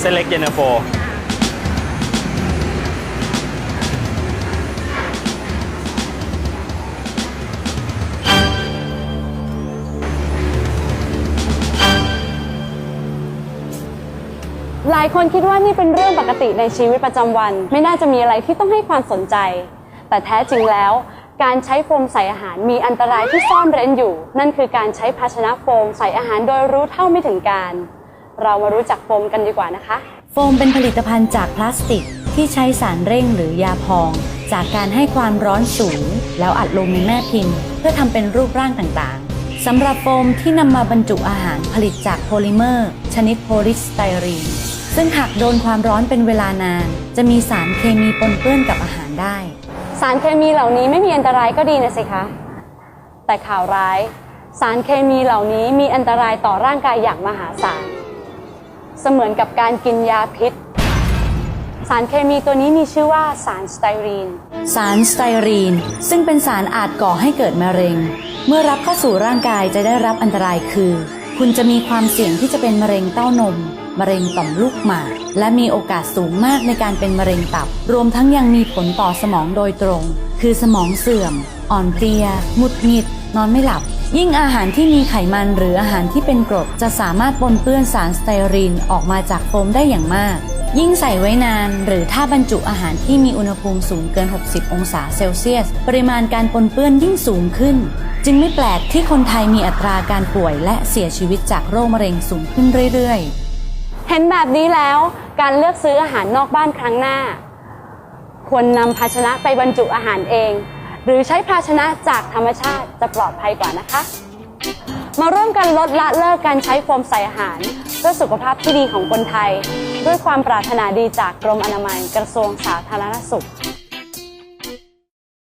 เส้นเล็กเย็นตาโฟหลายคนคิดว่านี่เป็นเรื่องปกติในชีวิตประจำวัน ไม่น่าจะมีอะไรที่ต้องให้ความสนใจ แต่แท้จริงแล้ว การใช้โฟมใส่อาหารมีอันตรายที่ซ่อนเร้นอยู่ นั่นคือการใช้ภาชนะโฟมใส่อาหารโดยรู้เท่าไม่ถึงการ เรามารู้จักโฟมกันดีกว่านะคะ โฟมเป็นผลิตภัณฑ์จากพลาสติก ที่ใช้สารเร่งหรือยาพอง จากการให้ความร้อนสูง แล้วอัดลงในแม่พิมพ์ เพื่อทำเป็นรูปร่างต่างๆสำหรับโฟมที่นำมาบรรจุอาหารผลิตจากโพลิเมอร์ ชนิดโพลิสไตรีนซึ่งหากโดนความร้อนเป็นเวลานาน จะมีสารเคมีปนเปื้อนกับอาหารได้ สารเคมีเหล่านี้ไม่มีอันตรายก็ดีนะสิคะ แต่ข่าวร้าย สารเคมีเหล่านี้มีอันตรายต่อร่างกายอย่างมหาศาล เสมือนกับการกินยาพิษ สารเคมีตัวนี้มีชื่อว่าสารสไตรีน สารสไตรีน ซึ่งเป็นสารอาจก่อให้เกิดมะเร็ง เมื่อรับเข้าสู่ร่างกายจะได้รับอันตรายคือ คุณจะมีความเสี่ยงที่จะเป็นมะเร็งเต้านมมะเร็งต่อมลูกหมากและมีโอกาสสูงมากในการเป็นมะเร็งตับ รวมทั้งยังมีผลต่อสมองโดยตรง คือสมองเสื่อม อ่อนเพลีย หงุดหงิด นอนไม่หลับ ยิ่งอาหารที่มีไขมันหรืออาหารที่เป็นกรดจะสามารถปนเปื้อนสารสเตอรีนออกมาจากโฟมได้อย่างมาก ยิ่งใส่ไว้นาน หรือถ้าบรรจุอาหารที่มีอุณหภูมิสูงเกิน 60 องศาเซลเซียส ปริมาณการปนเปื้อนยิ่งสูงขึ้น จึงไม่แปลกที่คนไทยมีอัตราการป่วยและเสียชีวิตจากโรคมะเร็งสูงขึ้นเรื่อยๆ เห็นแบบนี้แล้วการเลือกซื้ออาหารนอกบ้านครั้งหน้า ควรนำภาชนะไปบรรจุอาหารเอง หรือใช้ภาชนะจากธรรมชาติจะปลอดภัยกว่านะคะ มาร่วมกันลดละเลิกการใช้โฟมใส่อาหาร เพื่อสุขภาพที่ดีของคนไทย ด้วยความปรารถนาดีจากกรมอนามัยกระทรวงสาธารณสุข